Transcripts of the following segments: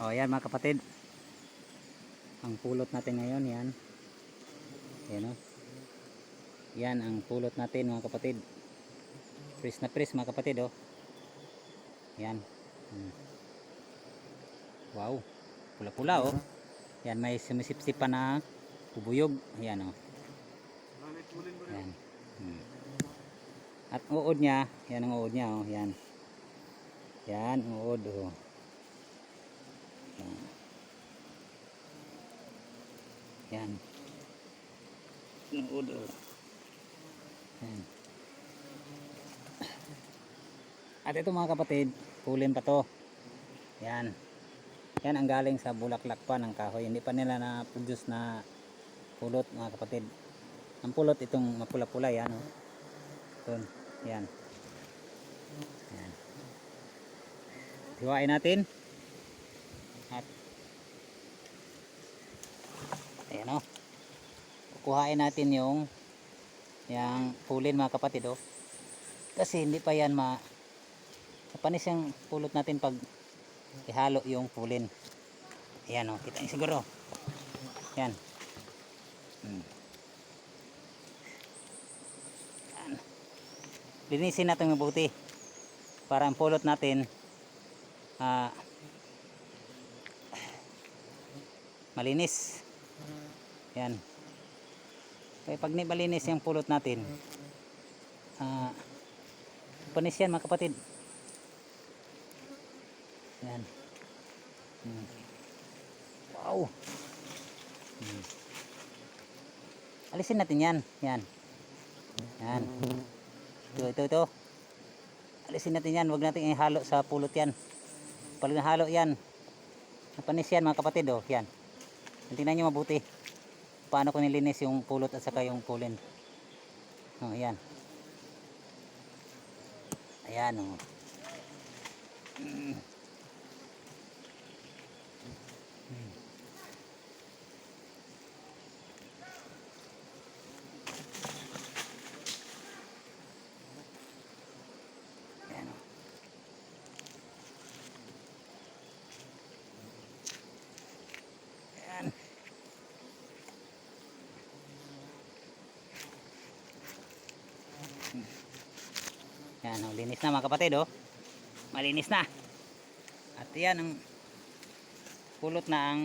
O yan mga kapatid. Ang pulot natin ngayon yan. Yan o. Yan ang pulot natin mga kapatid. Press na press mga kapatid o. Yan. Hmm. Wow. Pula-pula o. Yan may sumisipsip pa na bubuyog. Yan o. Yan. Hmm. At uod niya, yan ang uod niya oh, yan. Yan uod oh. Yan. Oh. Yan. At ito mga kapatid, pulin pa to. Yan. Yan ang galing sa bulaklak pa ng kahoy. Hindi pa nila na-produce na pulot mga kapatid. Ang pulot itong mapula-pula yan oh. Yan. Yan. Hiwain natin. At ayan o. Kukuhain natin yung yung pulin mga kapatid o. Kasi hindi pa yan ma mapanis yung pulot natin pag ihalo yung pulin. Ayan o. Kita niyo siguro. Yan. Hmm. Yan. Linisin natin mabuti para ang pulot natin ah, malinis. Yan. Kaya pag ni malinis yung pulot natin, ah, panis yan mga kapatid. Yan. Hmm. Wow. Hmm. Alisin natin yan. Yan. Yan. Ito, ito, ito. Alisin natin yan. Huwag natin ihalo sa pulot yan. Pag nahalo yan, napanis yan mga kapatid. Oh. Yan. Tingnan nyo mabuti. Paano ko nilinis yung pulot at saka yung pulin. Oh, yan. Ayan, oh. Mm. Yan, oh, linis na mga kapatid, oh. Malinis na. At yan ang pulot na ang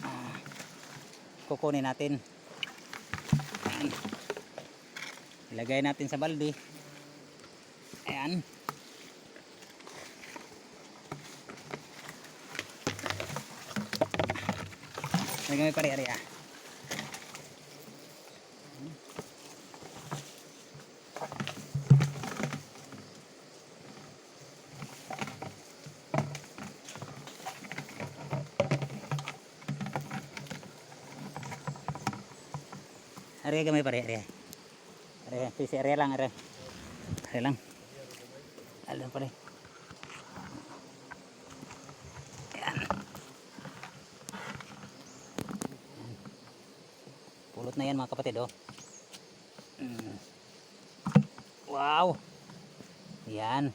ah, kukunin natin. Ayan. Ilagay natin sa balde. Ayan. Lagay mo pare-ari ah. Are gamay pare, are. Are, pisi are lang, are. Are lang. Alam pare. Ayan. Pulot na yan mga kapatid, oh. Mm. Wow. Yan.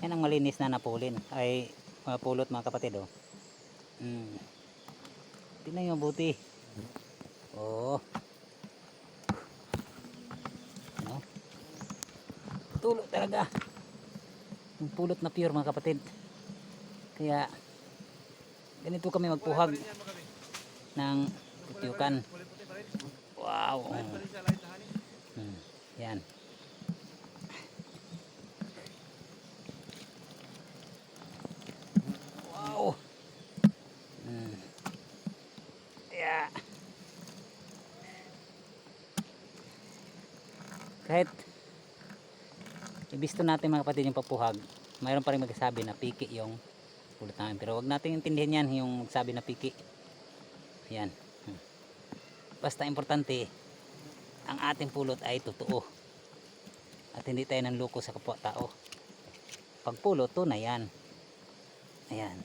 Yan ang malinis na napulin. Ay, mapulot mga kapatid, oh. Mm. Tingnan nyo mabuti. Oh. Talaga. Yung pulot na pure mga kapatid. Kaya ganito kami magpuhag ng putyukan. Wow. Hmm. Yan. Wow. Hmm. Yeah. kahit ibisto natin mga kapatid yung papuhag mayroon pa rin magsasabi na piki yung pulot namin. Pero wag natin intindihan yan yung magsabi na piki. Yan Hmm. basta importante ang ating pulot ay totoo. At hindi tayo ng loko sa kapwa tao pag pulot tunay yan. Ayan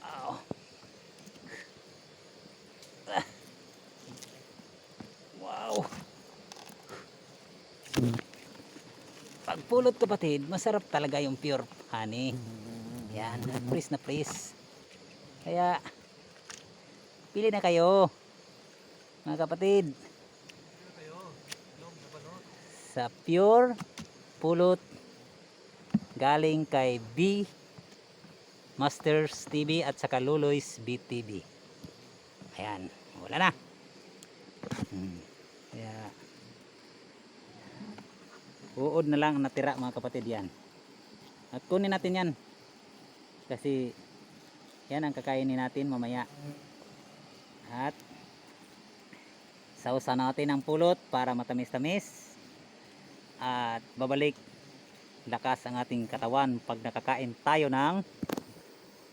Wow. Ah. Wow. Pagpulot kapatid, masarap talaga yung pure ani. Yan, na-freeze na freeze. Kaya, pili na kayo, mga kapatid. Sa pure pulot galing kay B Masters TV at saka Luloy's BTV. Ayan, wala na. Hmm. Kaya, uod na lang ang natira mga kapatid yan. At kunin natin yan. Kasi, yan ang kakainin natin mamaya. At, sausa natin ang pulot para matamis-tamis. At, babalik lakas ang ating katawan pag nakakain tayo ng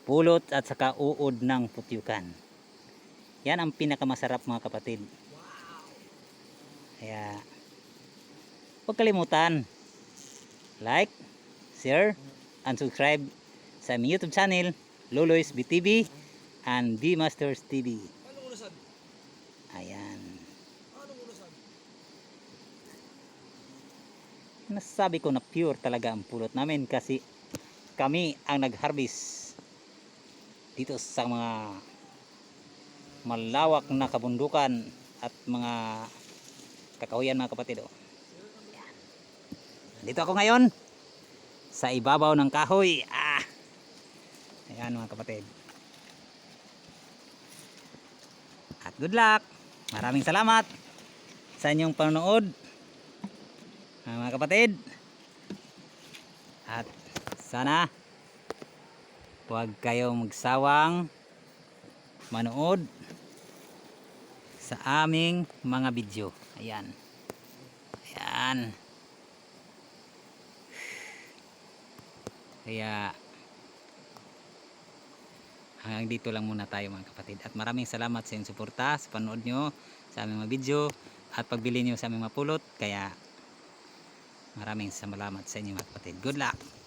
pulot at saka uod ng putyukan. Yan ang pinakamasarap mga kapatid. Kaya, huwag kalimutan, like, share, and subscribe sa aming YouTube channel, Loloy's BTV and B Masters TV. Ayan. Nasabi ko na pure talaga ang pulot namin kasi kami ang nag-harvest dito sa mga malawak na kabundukan at mga kakahuyan mga kapatid. Oh. Dito ako ngayon sa ibabaw ng kahoy. Ah. Ayan mga kapatid. At good luck. Maraming salamat sa inyong panonood. Ah, mga kapatid. At sana huwag kayong magsawang manood sa aming mga video. Ayan. Ayan. Kaya hanggang dito lang muna tayo mga kapatid. At maraming salamat sa inyong suporta, sa panood nyo sa aming mga video at pagbili nyo sa aming mga pulot. Kaya maraming salamat sa inyo mga kapatid. Good luck!